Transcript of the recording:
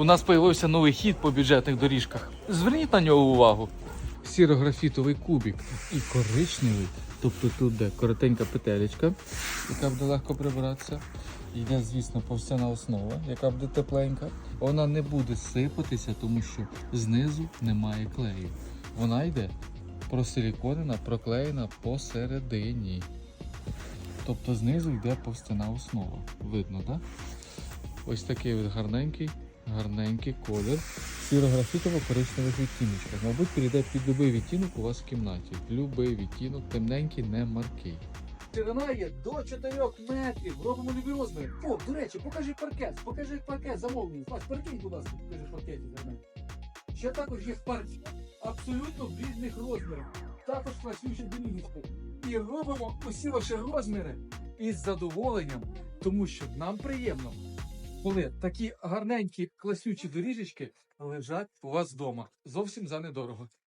У нас з'явився новий хід по бюджетних доріжках. Зверніть на нього увагу. Сірографітовий кубик і коричневий. Тобто тут де коротенька петелечка, яка буде легко прибиратися. Йде, звісно, повстяна основа, яка буде тепленька. Вона не буде сипатися, тому що знизу немає клею. Вона йде просиліконена, проклеєна посередині. Тобто знизу йде повстяна основа. Видно, так? Ось такий от гарненький, гарненький колір. Сіро-графітово-коричневих відтіночках. Мабуть, підійде під будь-який відтінок у вас в кімнаті. Любий відтінок, темненький, не маркий. Ширина є до 4 метрів. Робимо любі розміри. О, до речі, покажи паркет. Покажи паркет замовлений. Слась, перекинь, будь ласка, покажи паркет для мене. Ще також є паркет абсолютно в різних розмірах. Також класючі доріжки. І робимо усі ваші розміри із задоволенням, тому що нам приємно, коли такі гарненькі класючі доріжечки лежать у вас вдома. Зовсім за недорого.